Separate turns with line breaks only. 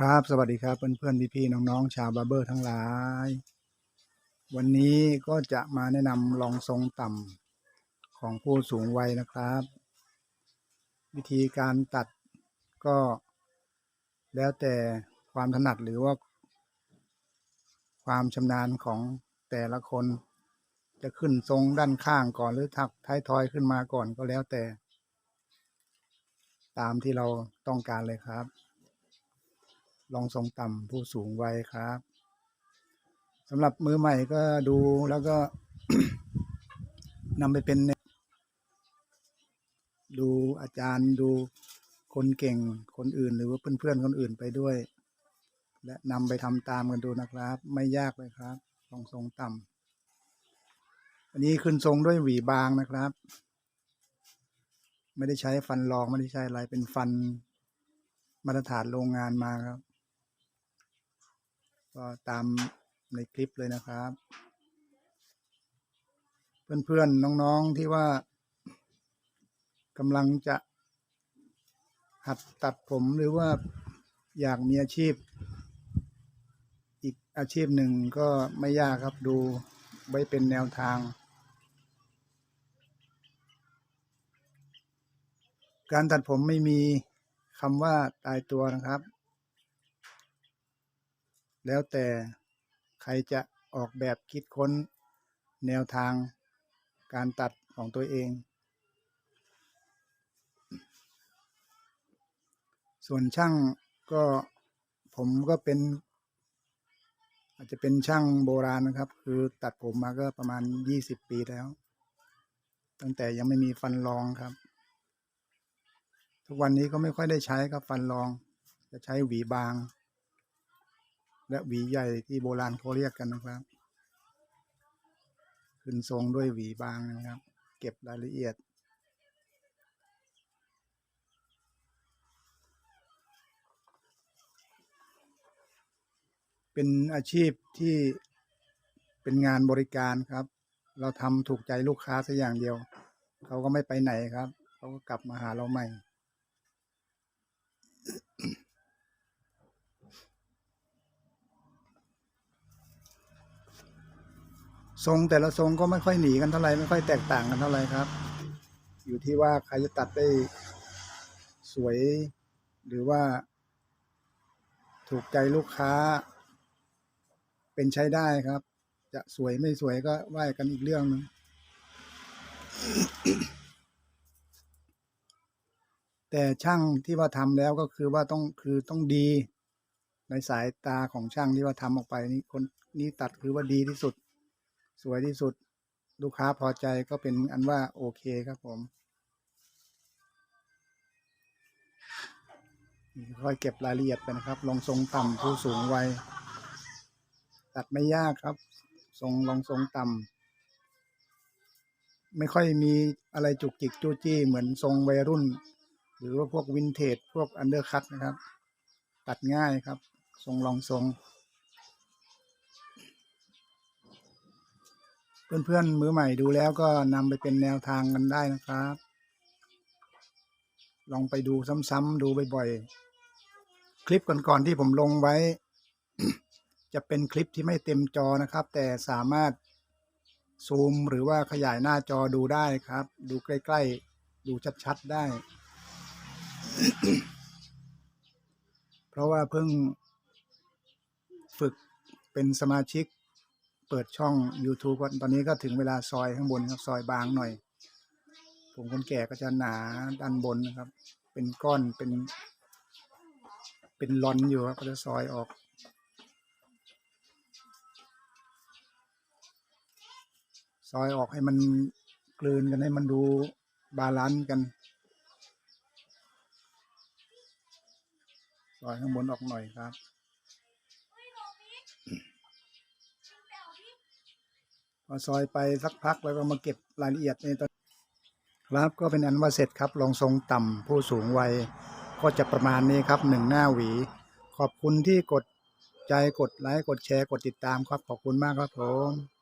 ครับ สวัสดีครับเพื่อนๆพี่ๆน้องๆชาวบาร์เบอร์ทั้งหลาย วันนี้ก็จะมาแนะนำรองทรงต่ำของผู้สูงวัยนะครับ วิธีการตัดก็ แล้วแต่ความถนัดหรือว่า ความชำนาญของแต่ละคน จะขึ้นทรงด้านข้างก่อนหรือทักท้ายทอยขึ้นมาก่อนก็แล้วแต่ ตามที่เราต้องการเลยครับ รองทรงต่ำผู้สูงวัยครับสำหรับมือใหม่ก็ดูแล้วก็นำไปเป็นแนวดูอาจารย์ดูคนเก่งคนอื่น หรือว่าเพื่อนๆคนอื่นไปด้วย และนำไปทำตามกันดูนะครับ ไม่ยากเลยครับรองทรงต่ำอันนี้ขึ้นทรงด้วยหวีบางนะครับ ไม่ได้ใช้ฟันรองไม่ได้ใช้อะไรเป็นฟันมาตรฐานโรงงานมาครับ ก็ตามในคลิปเลยนะครับ เพื่อนๆน้องๆที่ว่ากำลังจะหัดตัดผมหรือว่าอยากมีอาชีพ อีกอาชีพหนึ่งก็ไม่ยากครับดูไว้เป็นแนวทาง การตัดผมไม่มีคำว่าตายตัวนะครับ แล้วแต่ใครจะออกแบบคิดค้นแนวทางการตัดของตัวเอง ส่วนช่างก็ผมก็เป็น อาจจะเป็นช่างโบราณนะครับ คือตัดผมมาก็ประมาณยี่สิบปีแล้ว ตั้งแต่ยังไม่มีฟันรองครับ ทุกวันนี้ก็ไม่ค่อยได้ใช้ครับฟันรอง จะใช้หวีบาง และหวีใหญ่ที่โบราณเขาเรียกกันนะครับ ขึ้นทรงด้วยหวีบางนะครับ เก็บรายละเอียด เป็นอาชีพที่เป็นงานบริการครับ เราทำถูกใจลูกค้าสักอย่างเดียว เขาก็ไม่ไปไหนครับ เขาก็กลับมาหาเราใหม่ ทรงแต่ละทรงก็ไม่ค่อยหนีกันเท่าไหร่ไม่ค่อยแตกต่างกันเท่าไหร่ครับ อยู่ที่ว่าใครจะตัดได้สวย หรือว่า ถูกใจลูกค้า เป็นใช้ได้ครับ จะสวยไม่สวยก็ว่ากันอีกเรื่องหนึงแต่ช่างที่ว่าทำแล้วก็คือว่าต้องคือต้องดี ในสายตาของช่างที่ว่าทำออกไปนี่คนนี้ตัดคือว่าดีที่สุด สวยที่สุด ลูกค้าพอใจก็เป็นอันว่าโอเคครับผมนี่ค่อยเก็บรายละเอียดไปนะครับ ลงทรงต่ำผู้สูงวัยตัดไม่ยากครับ ทรงลองทรงต่ำไม่ค่อยมีอะไรจุกจิกจู้จี้เหมือนทรงวัยรุ่น หรือว่าพวกวินเทจพวกอันเดอร์คัตนะครับ ตัดง่ายครับ ทรงลองทรง เพื่อนๆมือใหม่ดูแล้วก็นำไปเป็นแนวทางกันได้นะครับ ลองไปดูซ้ำๆดูบ่อยๆ คลิปก่อนๆที่ผมลงไว้ จะเป็นคลิปที่ไม่เต็มจอนะครับ แต่สามารถซูมหรือว่าขยายหน้าจอดูได้ครับ ดูใกล้ๆ ดูชัดๆได้ เพราะว่าเพิ่งฝึกเป็นสมาชิก เปิดช่อง YouTube ตอนนี้ก็ถึงเวลาซอยข้างบนครับซอยบางหน่อย ผมคนแก่ก็จะหนาด้านบนนะครับ เป็นก้อนเป็น เป็นลอนอยู่ครับก็จะซอยออกซอยออกให้มันกลืนกันให้มันดูบาลานซ์กันซอยข้างบนออกหน่อยครับ พอซอยไปสักพักแล้วก็มาเก็บรายละเอียดในตอนครับก็เป็นอันว่าเสร็จครับลองทรงต่ำผู้สูงวัยก็จะประมาณนี้ครับหนึ่งหน้าหวี ขอบคุณที่กดใจกดไลค์กดแชร์กดติดตามครับขอบคุณมากครับผม